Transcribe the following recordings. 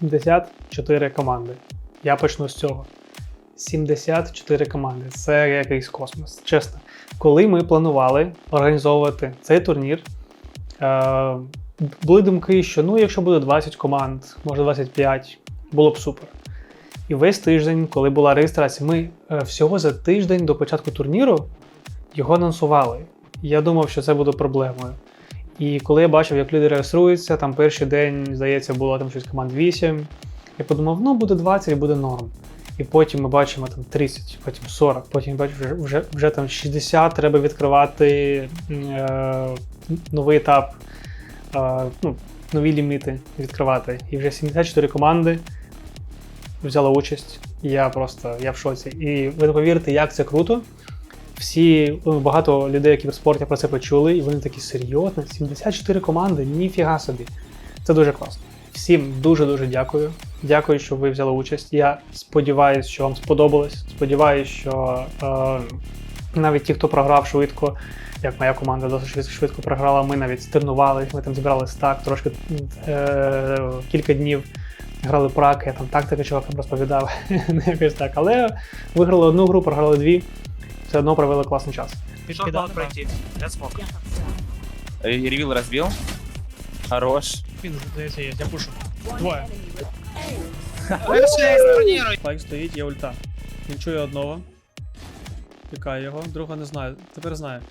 74 команди. Я почну з цього. 74 команди. Це якийсь космос. Чесно. Коли ми планували організовувати цей турнір, е, були думки, що ну, якщо буде 20 команд, може 25, було б супер. І весь тиждень, коли була реєстрація, ми е, всього за тиждень до початку турніру його анонсували. Я думав, що це буде проблемою. І коли я бачив, як люди реєструються, там перший день, здається, було там щось команд 8. Я подумав, ну буде 20 і буде норм. І потім ми бачимо там 30, потім 40, потім бачимо вже, вже, вже там 60, треба відкривати е, новий етап, е, ну, нові ліміти відкривати. І вже 74 команди взяла участь. І я просто я в шоці. І ви повірите, як це круто. Всі ну, багато людей, які в спорті про це почули, і вони такі серйозно. 74 команди, ніфіга собі. Це дуже класно. Всім дуже-дуже дякую. Дякую, що ви взяли участь. Я сподіваюся, що вам сподобалось. Сподіваюся, що е, навіть ті, хто програв швидко, як моя команда досить швидко, програла, ми навіть тренували, ми там зібрали стак, трошки е, кілька днів грали праки, я там тактика чувакам розповідав, не якось так. Але виграли одну гру, програли дві, все одно провели класний час. Шорт могут пройти. Я смог. Э, Ревил разбил. Хорош. Він здається, є, я пушу. Двоє. Бронируй. Флайк стоїть, є ульта. Він чує одного. Пікає його, друга не знаю. Тепер знає.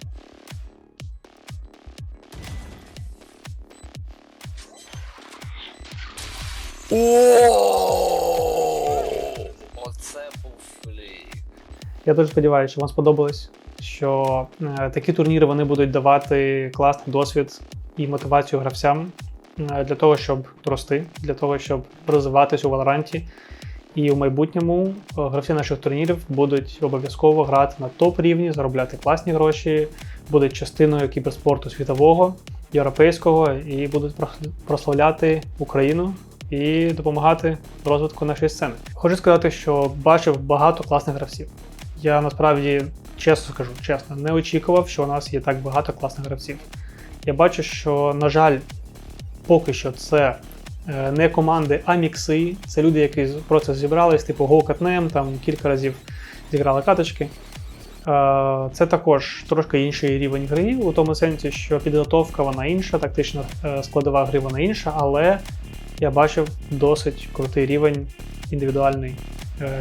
Оце Я дуже сподіваюся, що вам сподобалось, що е, такі турніри вони будуть давати класний досвід і мотивацію гравцям е, для того, щоб рости, для того, щоб розвиватись у Валоранті. І у майбутньому е, гравці наших турнірів будуть обов'язково грати на топ-рівні, заробляти класні гроші, будуть частиною кіберспорту світового, європейського і будуть прос- прославляти Україну і допомагати розвитку нашої сцени. Хочу сказати, що бачив багато класних гравців. Я насправді чесно скажу, чесно, не очікував, що у нас є так багато класних гравців. Я бачу, що, на жаль, поки що це е, не команди, а мікси. Це люди, які просто зібрались, типу GoCatNam, там кілька разів зіграли каточки. Е, Це також трошки інший рівень гри, у тому сенсі, що підготовка вона інша, тактична е, складова гри вона інша, але я бачив досить крутий рівень індивідуальний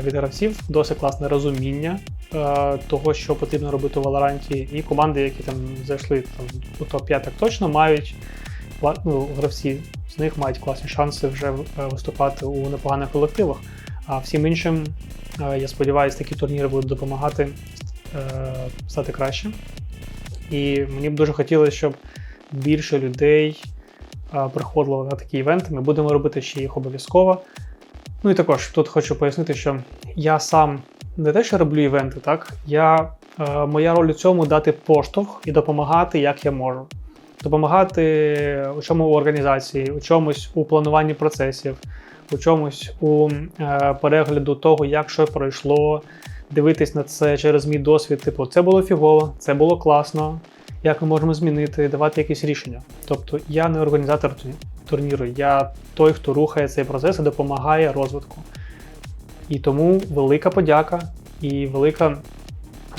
від гравців, досить класне розуміння того, що потрібно робити у Валоранті. І команди, які там зайшли там, у топ-5 так точно, мають ну, гравці з них мають класні шанси вже е, виступати у непоганих колективах. А всім іншим, е, я сподіваюся, такі турніри будуть допомагати е, стати краще. І мені б дуже хотілося, щоб більше людей е, приходило на такі івенти. Ми будемо робити ще їх обов'язково. Ну і також тут хочу пояснити, що я сам не те, що роблю івенти, так я, е, моя роль у цьому дати поштовх і допомагати, як я можу. Допомагати у чому у організації, у чомусь у плануванні процесів, у чомусь у е, перегляду того, як що пройшло, дивитись на це через мій досвід. Типу, це було фігово, це було класно, як ми можемо змінити, давати якісь рішення. Тобто я не організатор турніру, я той, хто рухає цей процес і допомагає розвитку. І тому велика подяка і велика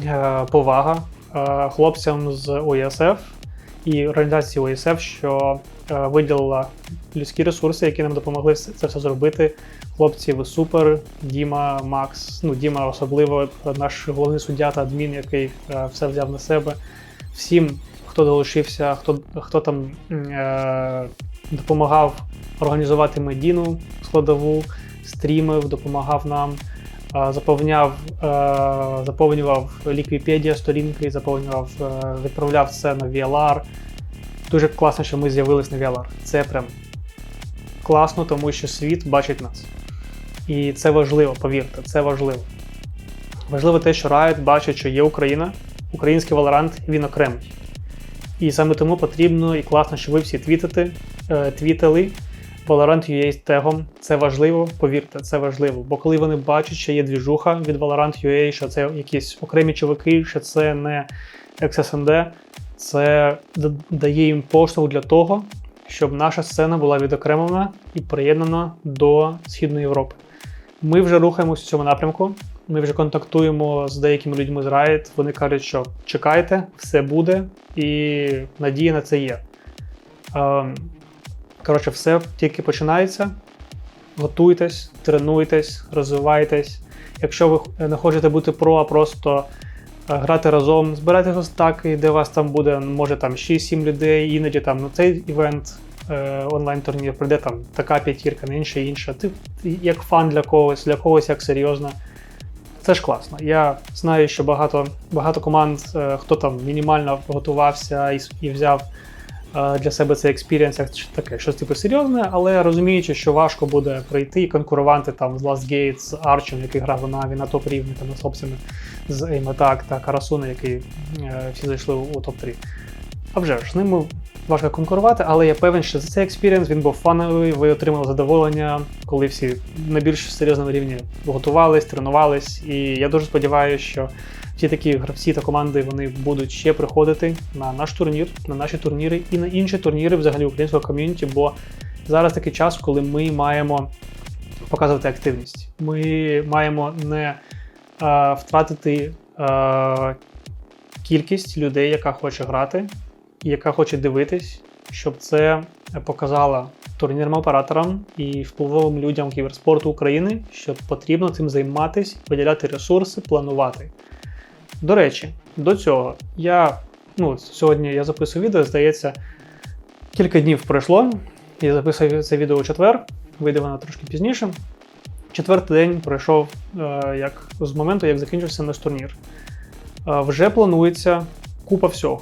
е, повага е, хлопцям з ОЄСФ і організації ОЄСФ, що е, виділила людські ресурси, які нам допомогли це все зробити. Хлопці, ви супер, Діма, Макс, ну Діма особливо наш головний суддя та адмін, який все взяв на себе. Всім, хто долучився, хто, хто там е, допомагав організувати медійну складову, стрімив, допомагав нам, е, заповняв, е, заповнював Ліквіпедія сторінки, заповнював, е, відправляв це на VLR. Дуже класно, що ми з'явились на VLR. Це прям класно, тому що світ бачить нас. І це важливо, повірте, це важливо. Важливо те, що Riot бачить, що є Україна, український Valorant, він окремий. І саме тому потрібно і класно, що ви всі твітите, е, твітили Valorant.ua з тегом. Це важливо, повірте, це важливо. Бо коли вони бачать, що є двіжуха від Valorant.ua, що це якісь окремі чуваки, що це не XSND, це дає їм поштовх для того, щоб наша сцена була відокремлена і приєднана до Східної Європи. Ми вже рухаємося в цьому напрямку. Ми вже контактуємо з деякими людьми з Riot. Вони кажуть, що чекайте, все буде, і надія на це є. Коротше, все тільки починається. Готуйтесь, тренуйтесь, розвивайтесь. Якщо ви не хочете бути про, а просто е, грати разом, збирайте гостаки, де у вас там буде, може там 6-7 людей, іноді там на цей івент е, онлайн-турнір прийде там така п'ятірка, на інша інша. Ти, як фан для когось, для когось як серйозно. Це ж класно. Я знаю, що багато, багато команд, е, хто там мінімально готувався і, і взяв для себе цей експірієнс таке, щось типу серйозне, але розуміючи, що важко буде прийти і конкурувати там з Last Gate, з Арчем, який грав в Наві на топ рівні, там з хлопцями з Aim та Карасуна, який е, всі зайшли у топ-3. А вже ж з ними важко конкурувати, але я певен, що за цей експірієнс він був фановий, ви отримали задоволення, коли всі на більш серйозному рівні готувались, тренувались. І я дуже сподіваюся, що ті такі гравці та команди вони будуть ще приходити на наш турнір, на наші турніри і на інші турніри взагалі українського ком'юніті, бо зараз такий час, коли ми маємо показувати активність. Ми маємо не е, втратити е, кількість людей, яка хоче грати, і яка хоче дивитись, щоб це показало турнірним операторам і впливовим людям кіберспорту України, що потрібно цим займатися, виділяти ресурси, планувати. До речі, до цього я ну, сьогодні я записую відео, здається, кілька днів пройшло. Я записую це відео у четвер, вийде воно трошки пізніше. Четвертий день пройшов е, як з моменту, як закінчився наш турнір. Е, вже планується купа всього.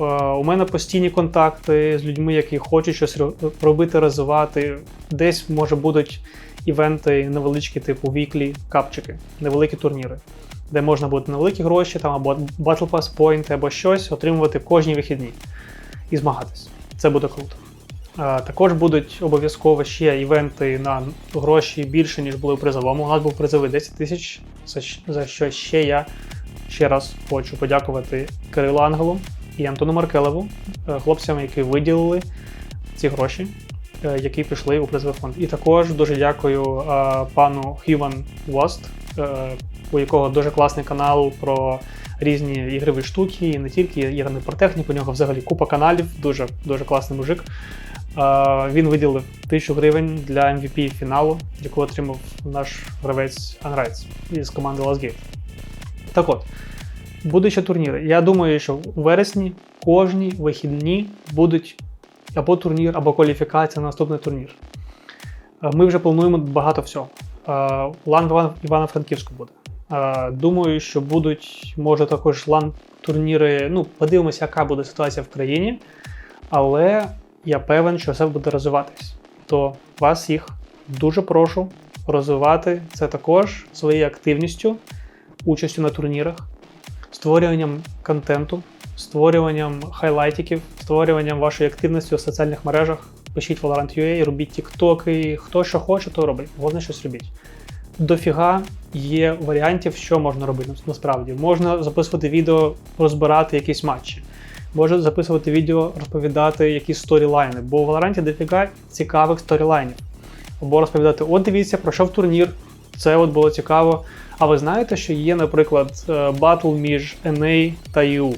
Е, у мене постійні контакти з людьми, які хочуть щось робити, розвивати. Десь може будуть івенти невеличкі, типу віклі, капчики, невеликі турніри, де можна буде невеликі гроші, там або Battle Pass Point, або щось отримувати кожні вихідні і змагатись. Це буде круто. Також будуть обов'язково ще івенти на гроші більше, ніж були у призовому. У нас був призовий 10 тисяч, за що ще я ще раз хочу подякувати Кирилу Ангелу і Антону Маркелеву, е, хлопцям, які виділили ці гроші, е, які пішли у призовий фонд. І також дуже дякую е, пану Human Wast, у якого дуже класний канал про різні ігрові штуки, і не тільки ігри про техніку, у нього взагалі купа каналів, дуже, дуже класний мужик. Е, Він виділив 1000 гривень для MVP фіналу, яку отримав наш гравець Unrights із команди Last Gate. Так от, будуть ще турніри. Я думаю, що у вересні кожні вихідні будуть або турнір, або кваліфікація на наступний турнір. Е, Ми вже плануємо багато всього. Е, Лан в Івано-Франківську буде. Думаю, що будуть, може, також лан турніри. Ну, подивимося, яка буде ситуація в країні. Але я певен, що все буде розвиватись. То вас їх дуже прошу розвивати це також своєю активністю, участю на турнірах, створюванням контенту, створюванням хайлайтиків, створюванням вашої активності у соціальних мережах. Пишіть Valorant.ua, робіть тіктоки, хто що хоче, то робить. Головне щось робіть. Дофіга є варіантів, що можна робити насправді. Можна записувати відео, розбирати якісь матчі. Може записувати відео, розповідати якісь сторілайни, бо в Valorant дофіга цікавих сторілайнів. Або розповідати: от дивіться, пройшов турнір, це от було цікаво. А ви знаєте, що є, наприклад, е, батл між NA та EU?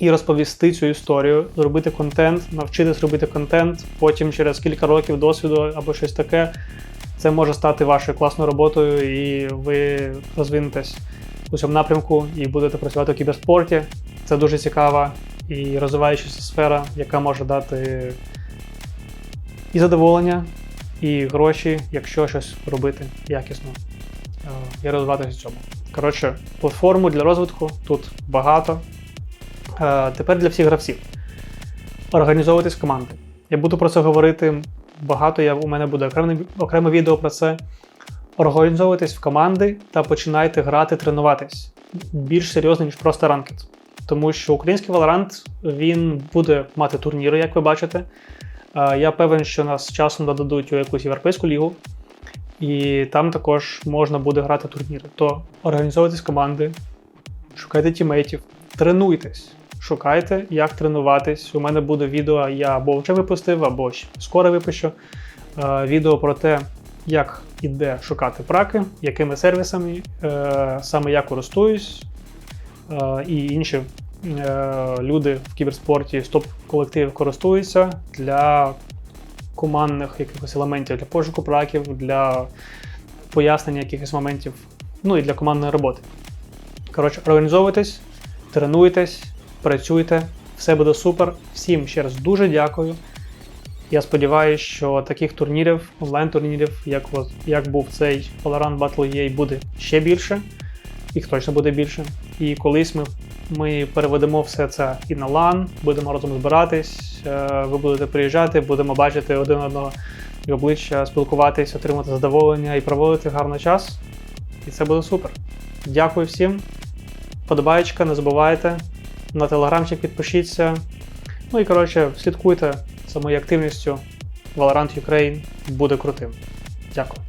І розповісти цю історію, зробити контент, навчитись робити контент, потім через кілька років досвіду або щось таке. Це може стати вашою класною роботою, і ви розвинетесь у цьому напрямку і будете працювати у кіберспорті. Це дуже цікава і розвиваючася сфера, яка може дати і задоволення, і гроші, якщо щось робити якісно е, і розвиватися в цьому. Коротше, платформу для розвитку тут багато. Е, Тепер для всіх гравців. Організовуватись команди. Я буду про це говорити багато. Я, у мене буде окреме, окреме відео про це. Організовуйтесь в команди та починайте грати, тренуватись більш серйозно, ніж просто ранкет. Тому що український Valorant він буде мати турніри, як ви бачите. Е, Я певен, що нас часом додадуть у якусь європейську лігу, і там також можна буде грати турніри. То організовуйтесь команди, шукайте тімейтів, тренуйтесь, шукайте, як тренуватись. У мене буде відео, я або вже випустив, або скоро випущу. Е, відео про те, як і де шукати праки, якими сервісами е, саме я користуюсь, е, і інші люди в кіберспорті з топ-колективів користуються для командних якихось елементів, для пошуку праків, для пояснення якихось моментів, ну і для командної роботи. Коротше, організовуйтесь, тренуйтесь, працюйте, все буде супер. Всім ще раз дуже дякую. Я сподіваюся, що таких турнірів, онлайн-турнірів, як, як був цей Valorant Battle UA, буде ще більше. Їх точно буде більше. І колись ми, ми переведемо все це і на LAN, будемо разом збиратись, е, ви будете приїжджати, будемо бачити один одного і обличчя, спілкуватись, отримати задоволення і проводити гарний час. І це буде супер. Дякую всім. Подобаєчка, не забувайте. На телеграмчик підпишіться. Ну і коротше, слідкуйте за моєю активністю. Valorant Ukraine буде крутим. Дякую.